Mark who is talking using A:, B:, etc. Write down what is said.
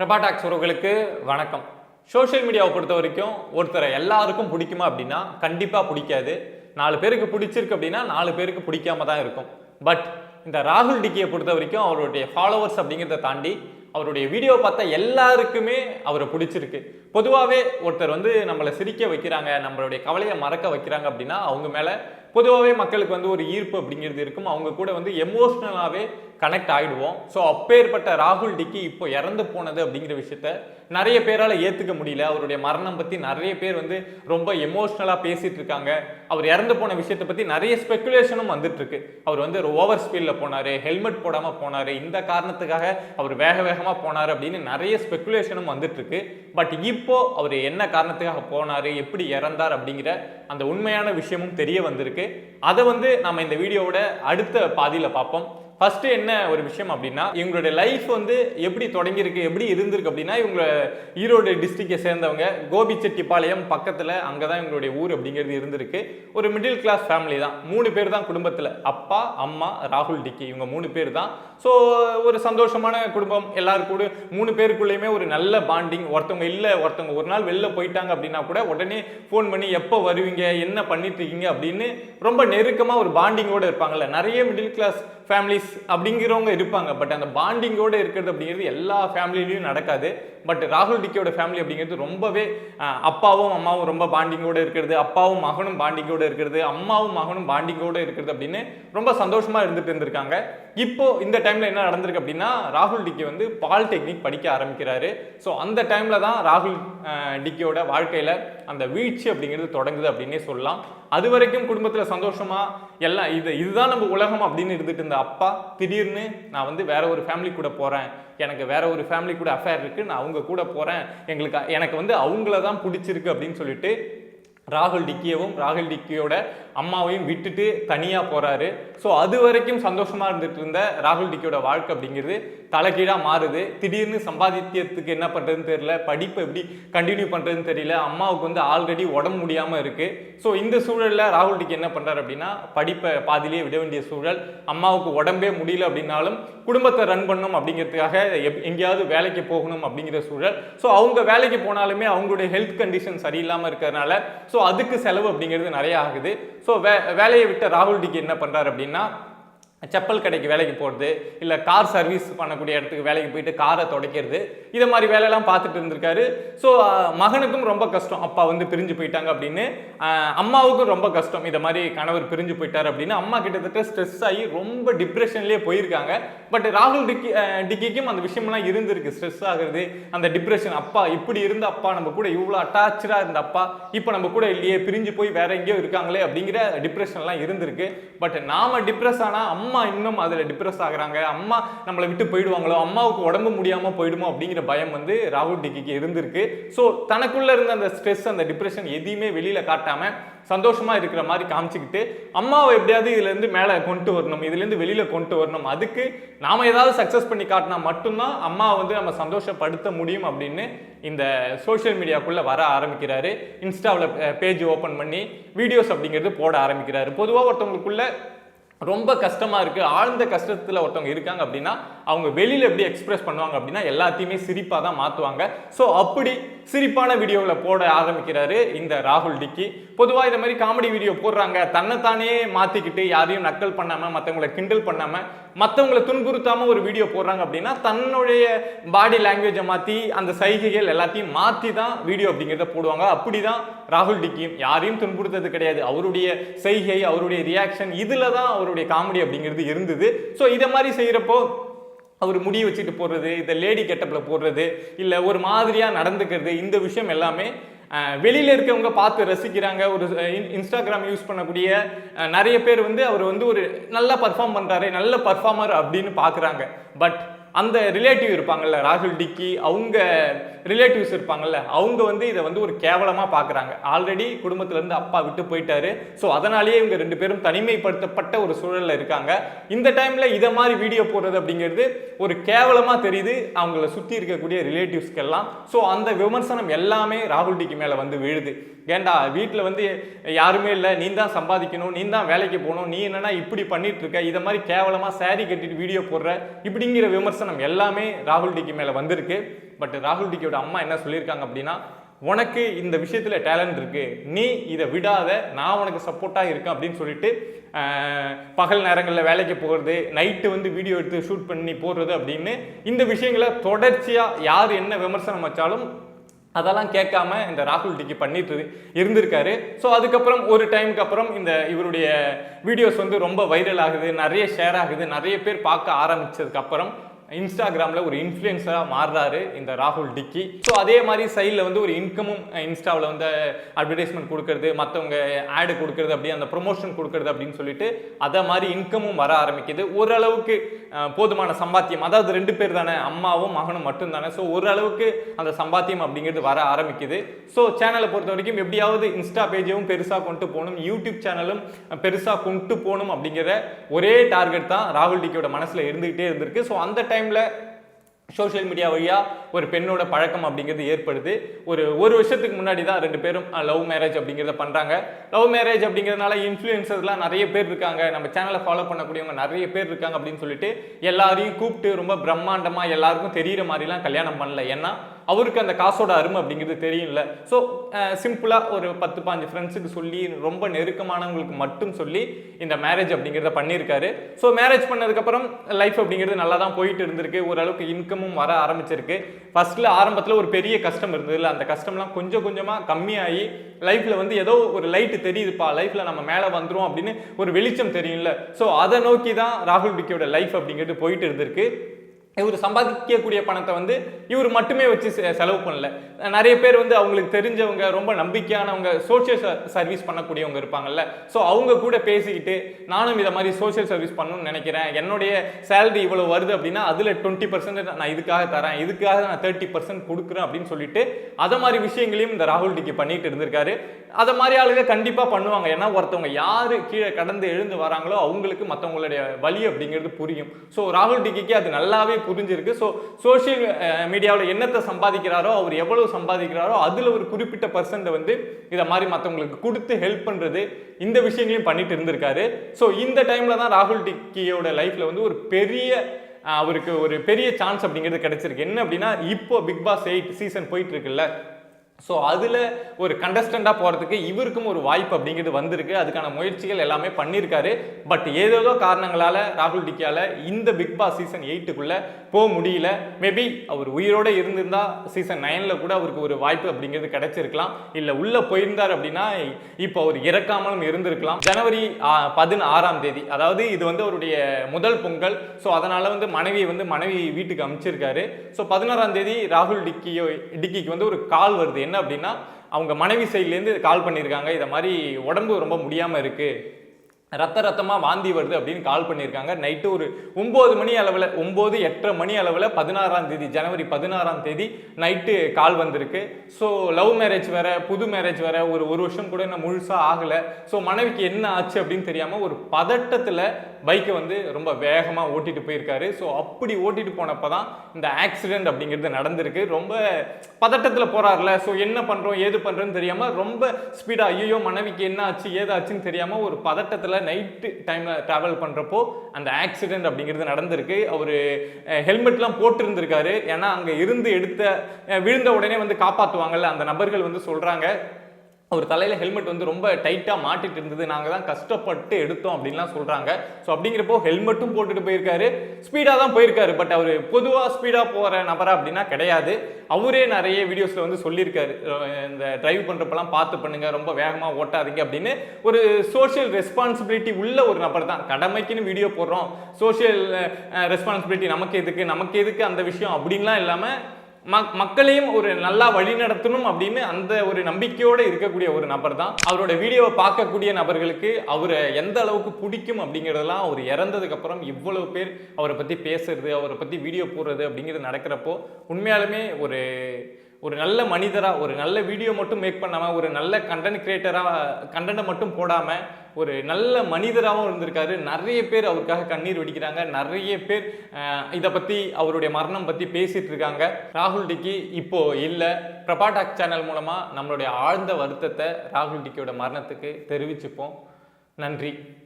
A: Prabha tax உறவுகளுக்கு வணக்கம். Social மீடியாவை பொறுத்த வரைக்கும் ஒருத்தரை எல்லாருக்கும் பிடிக்குமா அப்படின்னா கண்டிப்பாக பிடிக்காது. நாலு பேருக்கு பிடிச்சிருக்கு அப்படின்னா நாலு பேருக்கு பிடிக்காம தான் இருக்கும். பட் இந்த ராகுல் டிக்கியை பொறுத்த வரைக்கும் அவருடைய ஃபாலோவர்ஸ் அப்படிங்கிறத தாண்டி அவருடைய வீடியோ பார்த்த எல்லாருக்குமே அவரை பிடிச்சிருக்கு. பொதுவாகவே ஒருத்தர் வந்து நம்மளை சிரிக்க வைக்கிறாங்க நம்மளுடைய கவலையை மறக்க வைக்கிறாங்க அப்படின்னா அவங்க மேலே பொதுவாகவே மக்களுக்கு வந்து ஒரு ஈர்ப்பு அப்படிங்கிறது இருக்கும். அவங்க கூட வந்து எமோஷ்னலாகவே கனெக்ட் ஆகிடுவோம் ஸோ அப்பேற்பட்ட ராகுல் டிக்கி இப்போ இறந்து போனது அப்படிங்கிற விஷயத்த நிறைய பேரால் ஏற்றுக்க முடியல. அவருடைய மரணம் பற்றி நிறைய பேர் வந்து ரொம்ப எமோஷ்னலாக பேசிகிட்டு இருக்காங்க. அவர் இறந்து போன விஷயத்தை பற்றி நிறைய ஸ்பெகுலேஷனும் வந்துட்டுருக்கு அவர் வந்து ஒரு ஓவர் ஸ்பீடில் போனார் ஹெல்மெட் போடாமல் போனார் இந்த காரணத்துக்காக அவர் வேக வேகமாக போனார் அப்படின்னு நிறைய ஸ்பெகுலேஷனும் வந்துட்டுருக்கு பட் இப்போ அவர் என்ன காரணத்துக்காக போனார் எப்படி இறந்தார் அப்படிங்கிற அந்த உண்மையான விஷயமும் தெரிய வந்திருக்கு. அதை வந்து நம்ம இந்த வீடியோவோட அடுத்த பாதியில் பார்ப்போம். ஃபர்ஸ்ட் என்ன ஒரு விஷயம் அப்படின்னா இவங்களுடைய லைஃப் வந்து எப்படி தொடங்கியிருக்கு எப்படி இருந்திருக்கு அப்படின்னா இவங்க ஈரோடு டிஸ்ட்ரிக்டை சேர்ந்தவங்க கோபிச்செட்டிப்பாளையம் பக்கத்தில் அங்கே தான் இவங்களுடைய ஊர் அப்படிங்கிறது இருந்திருக்கு. ஒரு மிடில் கிளாஸ் ஃபேமிலி தான். மூணு பேர் தான் குடும்பத்தில். அப்பா அம்மா ராகுல் டிக்கி. இவங்க மூணு பேர் தான். ஸோ ஒரு சந்தோஷமான குடும்பம். எல்லாரும் கூட மூணு பேருக்குள்ளேயுமே ஒரு நல்ல பாண்டிங் ஒருத்தவங்க இல்லை ஒருத்தவங்க ஒரு நாள் வெளில போயிட்டாங்க அப்படின்னா கூட உடனே ஃபோன் பண்ணி எப்போ வருவீங்க? என்ன பண்ணிட்டு இருக்கீங்க? அப்படின்னு ரொம்ப நெருக்கமாக ஒரு பாண்டிங்கோட இருப்பாங்கல்ல. நிறைய மிடில் கிளாஸ் ஃபேமிலிஸ் அப்படிங்கிறவங்க இருப்பாங்க. பட் அந்த பாண்டிங்கோட இருக்கிறது அப்படிங்கிறது எல்லா ஃபேமிலிலையும் நடக்காது. பட் ராகுல் டிக்கியோட ஃபேமிலி அப்படிங்கிறது ரொம்பவே அப்பாவும் அம்மாவும் ரொம்ப பாண்டிங்கோட இருக்கிறது. அப்பாவும் மகனும் பாண்டிங்கோட இருக்கிறது. அம்மாவும் மகனும் பாண்டிங்கோட இருக்கிறது அப்படின்னு ரொம்ப சந்தோஷமா இருந்துட்டு இருந்திருக்காங்க. இப்போ இந்த டைம்ல என்ன நடந்திருக்கு அப்படின்னா ராகுல் டிக்கி வந்து பாலிடெக்னிக் படிக்க ஆரம்பிக்கிறாரு. ஸோ அந்த டைம்ல தான் ராகுல் டிக்கியோட வாழ்க்கையில அந்த வீழ்ச்சி அப்படிங்கிறது தொடங்குது அப்படின்னே சொல்லலாம். அது வரைக்கும் குடும்பத்தில் சந்தோஷமா எல்லாம் இது இதுதான் நம்ம உலகம் அப்படின்னு இருந்துட்டு இருந்த அப்பா திடீர்னு நான் வந்து வேற ஒரு ஃபேமிலி கூட போகிறேன் எனக்கு வேற ஒரு ஃபேமிலி கூட அஃபேர் இருக்குது நான் அவங்க கூட போகிறேன் எங்களுக்கு எனக்கு வந்து அவங்கள தான் பிடிச்சிருக்கு அப்படின்னு சொல்லிட்டு ராகுல் டிக்கியவும் ராகுல் டிக்கியோட அம்மாவையும் விட்டுட்டு தனியாக போகிறாரு ஸோ அது வரைக்கும் சந்தோஷமாக இருந்துட்டு இருந்த ராகுல் டிக்கியோட வாழ்க்கை அப்படிங்கிறது தலைகீழாக மாறுது. திடீர்னு சம்பாதித்தியத்துக்கு என்ன பண்ணுறதுன்னு தெரியல படிப்பை எப்படி கண்டினியூ பண்ணுறதுன்னு தெரியல அம்மாவுக்கு வந்து ஆல்ரெடி உடம்பு முடியாமல் இருக்குது ஸோ இந்த சூழலில் ராகுல் டிக்கி என்ன பண்ணுறார் அப்படின்னா படிப்பை பாதிலேயே விட வேண்டிய சூழல் அம்மாவுக்கு உடம்பே முடியல அப்படின்னாலும் குடும்பத்தை ரன் பண்ணணும் அப்படிங்கிறதுக்காக எப்- எங்கேயாவது வேலைக்கு போகணும் அப்படிங்கிற சூழல். ஸோ அவங்க வேலைக்கு போனாலுமே அவங்களுடைய ஹெல்த் கண்டிஷன் சரியில்லாமல் இருக்கிறதுனால ஸோ அதுக்கு செலவு அப்படிங்கிறது நிறைய ஆகுது. ஸோ வே வேலையை விட்ட ராகுல் டிக்கு என்ன பண்ணுறாரு அப்படின்னா செப்பல் கடைக்கு வேலைக்கு போகிறது இல்லை கார் சர்வீஸ் பண்ணக்கூடிய இடத்துக்கு வேலைக்கு போயிட்டு காரை துடைக்கிறது இதை மாதிரி வேலையெல்லாம் பார்த்துட்டு இருந்திருக்காரு. ஸோ மகனுக்கும் ரொம்ப கஷ்டம். அப்பா வந்து பிரிஞ்சு போயிட்டாங்க அப்படின்னு அம்மாவுக்கும் ரொம்ப கஷ்டம். இதை மாதிரி கணவர் பிரிஞ்சு போயிட்டார் அப்படின்னு. அம்மா கிட்டத்தட்ட ஸ்ட்ரெஸ் ஆகி ரொம்ப டிப்ரெஷன்லேயே போயிருக்காங்க. பட் ராகுல் டிக்கி டிக்கிக்கும் அந்த விஷயம்லாம் இருந்திருக்கு. ஸ்ட்ரெஸ் ஆகுறது அந்த டிப்ரெஷன் அப்பா இப்படி இருந்த அப்பா நம்ம கூட இவ்வளோ அட்டாச்சாக இருந்த அப்பா இப்போ நம்ம கூட இல்லையே பிரிஞ்சு போய் வேற எங்கேயோ இருக்காங்களே அப்படிங்கிற டிப்ரெஷன்லாம் இருந்திருக்கு. பட் நாம டிப்ரெஸ் ஆனால் அம்மா அம்மா இன்னும் அதில் டிப்ரெஸ் ஆகுறாங்க. அம்மா நம்மளை விட்டு போயிடுவாங்களோ? அம்மாவுக்கு உடம்பு முடியாமல் போயிடுமோ? அப்படிங்கிற பயம் வந்து ராகுல் டிக்கிக்கு இருந்திருக்கு. ஸோ தனக்குள்ளே இருந்த அந்த ஸ்ட்ரெஸ் அந்த டிப்ரெஷன் எதையுமே வெளியில் காட்டாமல் சந்தோஷமா இருக்கிற மாதிரி காமிச்சுக்கிட்டு அம்மாவை எப்படியாவது இதுல இருந்து மேல கொண்டு வரணும் இதுல இருந்து வெளியில கொண்டு வரணும். அதுக்கு நாம ஏதாவது சக்சஸ் பண்ணி காட்டினா மட்டும்தான் அம்மாவை வந்து நம்ம சந்தோஷப்படுத்த முடியும் அப்படின்னு இந்த சோஷியல் மீடியாக்குள்ள வர ஆரம்பிக்கிறாரு. இன்ஸ்டாவில் பேஜ் ஓபன் பண்ணி வீடியோஸ் அப்படிங்கிறது போட ஆரம்பிக்கிறாரு. பொதுவாக ஒருத்தவங்களுக்குள்ள ரொம்ப கஷ்டமாக இருக்குது ஆழ்ந்த கஷ்டத்தில் ஒருத்தவங்க இருக்காங்க அப்படின்னா அவங்க வெளியில் எப்படி எக்ஸ்பிரஸ் பண்ணுவாங்க அப்படின்னா எல்லாத்தையுமே சிரிப்பாக தான் மாற்றுவாங்க ஸோ அப்படி சிரிப்பான வீடியோவில் போட ஆரம்பிக்கிறாரு இந்த ராகுல் டிக்கி. பொதுவாக இந்த மாதிரி காமெடி வீடியோ போடுறாங்க. தன்னைத்தானே மாற்றிக்கிட்டு யாரையும் நக்கல் பண்ணாமல் மற்றவங்களை கிண்டல் பண்ணாமல் மற்றவங்களை துன்புறுத்தாமல் ஒரு வீடியோ போடுறாங்க அப்படின்னா தன்னுடைய பாடி லாங்குவேஜை மாற்றி அந்த சைகைகள் எல்லாத்தையும் மாற்றி தான் வீடியோ அப்படிங்கிறத போடுவாங்க. அப்படி தான் ராகுல் டிக்கியும். யாரையும் துன்புறுத்தது கிடையாது. அவருடைய செய்கை அவருடைய ரியாக்ஷன் இதில் தான் அவருடைய காமெடி அப்படிங்கிறது இருந்தது. ஸோ இதை மாதிரி செய்கிறப்போ அவர் முடி வச்சுட்டு போடுறது இந்த லேடி கெட்டப்பில் போடுறது இல்லை ஒரு மாதிரியாக நடந்துக்கிறது இந்த விஷயம் எல்லாமே வெளியில் இருக்கவங்க பார்த்து ரசிக்கிறாங்க. ஒரு இன்ஸ்டாகிராம் யூஸ் பண்ணக்கூடிய நிறைய பேர் வந்து அவர் வந்து ஒரு நல்லா பர்ஃபார்ம் பண்ணுறாரு நல்ல பர்ஃபார்மர் அப்படின்னு பார்க்குறாங்க. பட் அந்த ரிலேட்டிவ் இருப்பாங்கல்ல ராகுல் டிக்கி அவங்க ரிலேட்டிவ்ஸ் இருப்பாங்கல்ல அவங்க வந்து இதை வந்து ஒரு கேவலமாக பார்க்குறாங்க. ஆல்ரெடி குடும்பத்துல இருந்து அப்பா விட்டு போயிட்டாரு. ஸோ அதனாலேயே இவங்க ரெண்டு பேரும் தனிமைப்படுத்தப்பட்ட ஒரு சூழலில் இருக்காங்க. இந்த டைமில் இதை மாதிரி வீடியோ போடுறது அப்படிங்கிறது ஒரு கேவலமாக தெரியுது. அவங்கள சுற்றி இருக்கக்கூடிய ரிலேட்டிவ்ஸ்க்கெல்லாம் ஸோ அந்த விமர்சனம் எல்லாமே ராகுல் டிக்கி மேலே வந்து விழுது. ஏன்டா வீட்டில் வந்து யாருமே இல்லை. நீ தான் சம்பாதிக்கணும். நீ தான் வேலைக்கு போகணும். நீ என்னென்னா இப்படி பண்ணிட்டு இருக்க? இதை மாதிரி கேவலமாக சேரீ கட்டிட்டு வீடியோ போடுற இப்படிங்கிற விமர்சனம் எல்லாமே ராகுல் டிக்கு மேலே வந்திருக்கு. பட் ராகுல் டிக்கியோட அம்மா என்ன சொல்லியிருக்காங்க அப்படின்னா உனக்கு இந்த விஷயத்தில் டேலண்ட் இருக்கு. நீ இதை விடாத. நான் உனக்கு சப்போர்ட்டாக இருக்கேன். அப்படின்னு சொல்லிட்டு பகல் நேரங்களில் வேலைக்கு போகிறது நைட்டு வந்து வீடியோ எடுத்து ஷூட் பண்ணி போடுறது அப்படின்னு இந்த விஷயங்களை தொடர்ச்சியாக யார் என்ன விமர்சனம் வச்சாலும் அதெல்லாம் கேட்காம இந்த ராகுல் டிக்கி பண்ணிட்டு இருந்திருக்காரு. ஸோ அதுக்கப்புறம் ஒரு டைமுக்கு அப்புறம் இந்த இவருடைய வீடியோஸ் வந்து ரொம்ப வைரல் ஆகுது நிறைய ஷேர் ஆகுது நிறைய பேர் பார்க்க ஆரம்பித்ததுக்கப்புறம் இன்ஸ்டாகிராமில் ஒரு இன்ஃப்ளூயன்ஸராக மாறுறாரு இந்த ராகுல் டிக்கி. ஸோ அதே மாதிரி சைடில் வந்து ஒரு இன்கமும் இன்ஸ்டாவில் வந்து அட்வர்டைஸ்மெண்ட் கொடுக்கறது மற்றவங்க ஆடு கொடுக்கறது அப்படி அந்த ப்ரொமோஷன் கொடுக்கறது அப்படின்னு சொல்லிட்டு அதை மாதிரி இன்கமும் வர ஆரம்பிக்குது. ஓரளவுக்கு போதுமான சம்பாத்தியம். அதாவது ரெண்டு பேர் தானே அம்மாவும் மகனும் மட்டும் தானே ஸோ ஓரளவுக்கு அந்த சம்பாத்தியம் அப்படிங்கிறது வர ஆரம்பிக்குது. ஸோ சேனலை பொறுத்த வரைக்கும் எப்படியாவது இன்ஸ்டா பேஜையும் பெருசாக கொண்டு போகணும் யூடியூப் சேனலும் பெருசாக கொண்டு போகணும் அப்படிங்கிற ஒரே டார்கெட் தான் ராகுல் டிக்கியோட மனசில் இருந்துகிட்டே இருந்திருக்கு. ஸோ அந்த டைம் டைமில் சோஷியல் மீடியா வழியாக ஒரு பெண்ணோட பழக்கம் அப்படிங்கிறது ஏற்படுது. ஒரு ஒரு வருஷத்துக்கு முன்னாடி தான் ரெண்டு பேரும் லவ் மேரேஜ் அப்படிங்கிறத பண்ணுறாங்க லவ் மேரேஜ் அப்படிங்கிறதுனால இன்ஃப்ளூயன்சர்லாம் நிறைய பேர் இருக்காங்க. நம்ம சேனலை ஃபாலோ பண்ணக்கூடியவங்க நிறைய பேர் இருக்காங்க அப்படின்னு சொல்லிட்டு எல்லாரையும் கூப்பிட்டு ரொம்ப பிரம்மாண்டமாக எல்லாருக்கும் தெரிகிற மாதிரிலாம் கல்யாணம் பண்ணல. ஏன்னா அவருக்கு அந்த காசோட அருமை அப்படிங்கிறது தெரியும்ல. ஸோ சிம்பிளாக ஒரு பத்து பாஞ்சு ஃப்ரெண்ட்ஸுக்கு சொல்லி ரொம்ப நெருக்கமானவங்களுக்கு மட்டும் சொல்லி இந்த மேரேஜ் அப்படிங்கிறத பண்ணியிருக்காரு. ஸோ மேரேஜ் பண்ணதுக்கப்புறம் லைஃப் அப்படிங்கிறது நல்லா தான் போயிட்டு இருந்திருக்கு ஓரளவுக்கு இன்கமும் வர ஆரம்பிச்சிருக்கு. ஃபஸ்ட்டில் ஆரம்பத்தில் ஒரு பெரிய கஷ்டம் இருந்ததுல. அந்த கஷ்டம்லாம் கொஞ்சம் கொஞ்சமாக கம்மியாகி லைஃப்பில் வந்து ஏதோ ஒரு லைட்டு தெரியுதுப்பா. லைஃப்பில் நம்ம மேலே வந்துரும் அப்படின்னு ஒரு வெளிச்சம் தெரியும்ல. ஸோ அதை நோக்கி தான் ராகுல் டிக்கியோட லைஃப் அப்படிங்கிறது போயிட்டு இருந்திருக்கு இவர் சம்பாதிக்கக்கூடிய பணத்தை வந்து இவர் மட்டுமே வச்சு செ- செலவு பண்ணல. நிறைய பேர் வந்து அவங்களுக்கு தெரிஞ்சவங்க ரொம்ப நம்பிக்கையானவங்க சோஷியல் சர்வீஸ் பண்ணக்கூடியவங்க இருப்பாங்கல்ல. ஸோ அவங்க கூட பேசிக்கிட்டு நானும் இதை மாதிரி சோஷியல் சர்வீஸ் பண்ணணும்னு நினைக்கிறேன். என்னுடைய சேலரி இவ்வளோ வருது அப்படின்னா அதில் டுவெண்ட்டி பர்சன்ட் நான் இதுக்காக தரேன். இதுக்காக நான் தேர்ட்டி பர்சன்ட் கொடுக்குறேன் அப்படின்னு சொல்லிட்டு அதை மாதிரி விஷயங்களையும் இந்த ராகுல் டிக்கி பண்ணிட்டு இருந்திருக்காரு. அதை மாதிரி ஆளுங்க கண்டிப்பாக பண்ணுவாங்க. ஏன்னா ஒருத்தவங்க யார் கீழே கடந்து எழுந்து வராங்களோ அவங்களுக்கு மற்றவங்களுடைய வழி அப்படிங்கிறது புரியும். ஸோ ராகுல் டிக்கிக்கு அது நல்லாவே புரிஞ்சிருக்கு. ஸோ சோஷியல் மீடியாவில் என்னத்தை சம்பாதிக்கிறாரோ அவர் எவ்வளவு சம்பாதிக்கிறாரோ அதில் ஒரு குறிப்பிட்ட பர்சன்ட்டை வந்து இதை மாதிரி மற்றவங்களுக்கு கொடுத்து ஹெல்ப் பண்ணுறது இந்த விஷயங்களையும் பண்ணிட்டு இருந்திருக்காரு. ஸோ இந்த டைமில் தான் ராகுல் டிக்கியோட லைஃப்பில் வந்து ஒரு பெரிய அவருக்கு ஒரு பெரிய சான்ஸ் அப்படிங்கிறது கிடைச்சிருக்கு. என்ன அப்படின்னா இப்போ பிக் பாஸ் எயிட் சீசன் போயிட்டு இருக்குல்ல ஸோ அதில் ஒரு கண்டஸ்டண்ட்டாக போகிறதுக்கு இவருக்கும் ஒரு வாய்ப்பு அப்படிங்கிறது வந்திருக்கு. அதுக்கான முயற்சிகள் எல்லாமே பண்ணியிருக்காரு. பட் ஏதேதோ காரணங்களால் ராகுல் டிக்கியால் இந்த பிக் பாஸ் சீசன் எயிட்டுக்குள்ளே போக முடியல. மேபி அவர் உயிரோடு இருந்திருந்தா சீசன் நைனில் கூட அவருக்கு ஒரு வாய்ப்பு அப்படிங்கிறது கிடைச்சிருக்கலாம். இல்லை உள்ளே போயிருந்தார் அப்படின்னா இப்போ அவர் இறக்காமலும் இருந்திருக்கலாம். ஜனவரி பதினாறாம் தேதி அதாவது இது வந்து அவருடைய முதல் பொங்கல். ஸோ அதனால் வந்து மனைவி வந்து மனைவி வீட்டுக்கு அமைச்சிருக்காரு. ஸோ பதினாறாம் தேதி ராகுல் டிக்கியோ டிக்கிக்கு வந்து ஒரு கால் வருது. என்ன அப்படின்னா அவங்க மனைவி சைட்லேருந்து கால் பண்ணியிருக்காங்க இதை மாதிரி உடம்பு ரொம்ப முடியாமல் இருக்குது ரத்த ரத்தமாக வாந்தி வருது அப்படின்னு கால் பண்ணியிருக்காங்க. நைட்டு ஒரு ஒம்பது மணி அளவில் ஒம்பது எட்டரை மணி அளவில் பதினாறாம் தேதி ஜனவரி பதினாறாம் தேதி நைட்டு கால் வந்திருக்கு. ஸோ லவ் மேரேஜ் வேறு புது மேரேஜ் வேறு ஒரு ஒரு வருஷம் கூட இன்னும் முழுசாக ஆகலை. ஸோ மனைவிக்கு என்ன ஆச்சு அப்படின்னு தெரியாமல் ஒரு பதட்டத்தில் பைக்கை வந்து ரொம்ப வேகமாக ஓட்டிட்டு போயிருக்காரு. ஸோ அப்படி ஓட்டிட்டு போனப்போ தான் இந்த ஆக்சிடென்ட் அப்படிங்கிறது நடந்திருக்கு. ரொம்ப பதட்டத்தில் போறாருல. ஸோ என்ன பண்ணுறோம் ஏது பண்ணுறோன்னு தெரியாமல் ரொம்ப ஸ்பீடாக ஐயோ மனைவிக்கு என்ன ஆச்சு ஏதாச்சுன்னு தெரியாமல் ஒரு பதட்டத்தில் நைட்டு டைமில் ட்ராவல் பண்ணுறப்போ அந்த ஆக்சிடென்ட் அப்படிங்கிறது நடந்திருக்கு. அவர் ஹெல்மெட்லாம் போட்டிருந்திருக்காரு. ஏன்னா அங்கே இருந்து எடுத்த விழுந்த உடனே வந்து காப்பாற்றுவாங்கல்ல அந்த நபர்கள் வந்து சொல்கிறாங்க அவர் தலையில் ஹெல்மெட் வந்து ரொம்ப டைட்டாக மாட்டிட்டு இருந்தது. நாங்கள் தான் கஷ்டப்பட்டு எடுத்தோம் அப்படின்லாம் சொல்கிறாங்க ஸோ அப்படிங்கிறப்போ ஹெல்மெட்டும் போட்டுட்டு போயிருக்காரு. ஸ்பீடாக தான் போயிருக்காரு. பட் அவர் பொதுவாக ஸ்பீடாக போகிற நபரா அப்படின்னா கிடையாது. அவரே நிறைய வீடியோஸில் வந்து சொல்லியிருக்காரு. இந்த டிரைவ் பண்ணுறப்பெல்லாம் பார்த்து பண்ணுங்கள் ரொம்ப வேகமாக ஓட்டாதீங்க அப்படின்னு. ஒரு சோஷியல் ரெஸ்பான்சிபிலிட்டி உள்ள ஒரு நபர் தான். கடமைக்குன்னு வீடியோ போடுறோம். சோஷியல் ரெஸ்பான்சிபிலிட்டி நமக்கு எதுக்கு? நமக்கு எதுக்கு அந்த விஷயம்? அப்படின்லாம் இல்லாமல் மக் மக்களையும் ஒரு நல்லா வழிநடத்தணும் அப்படின்னு அந்த ஒரு நம்பிக்கையோடு இருக்கக்கூடிய ஒரு நபர் தான். அவரோட வீடியோவை பார்க்கக்கூடிய நபர்களுக்கு அவரை எந்த அளவுக்கு பிடிக்கும் அப்படிங்கிறதெல்லாம் அவர் இறந்ததுக்கப்புறம் இவ்வளவு பேர் அவரை பற்றி பேசுறது அவரை பற்றி வீடியோ போடுறது அப்படிங்கிறது நடக்கிறப்போ உண்மையாலுமே ஒரு ஒரு நல்ல மனிதராக ஒரு நல்ல வீடியோ மட்டும் மேக் பண்ணாமல் ஒரு நல்ல கண்டென்ட் கிரியேட்டராக கண்டென்ட்டை மட்டும் போடாமல் ஒரு நல்ல மனிதராகவும் இருந்திருக்காரு. நிறைய பேர் அவருக்காக கண்ணீர் வெடிக்கிறாங்க. நிறைய பேர் இதை பற்றி அவருடைய மரணம் பற்றி பேசிகிட்டு இருக்காங்க. ராகுல் டிக்கி இப்போது இல்லை. பிரபா டாக் சேனல் மூலமாக நம்மளுடைய ஆழ்ந்த வருத்தத்தை ராகுல் டிக்கியோட மரணத்துக்கு தெரிவிச்சுப்போம். நன்றி.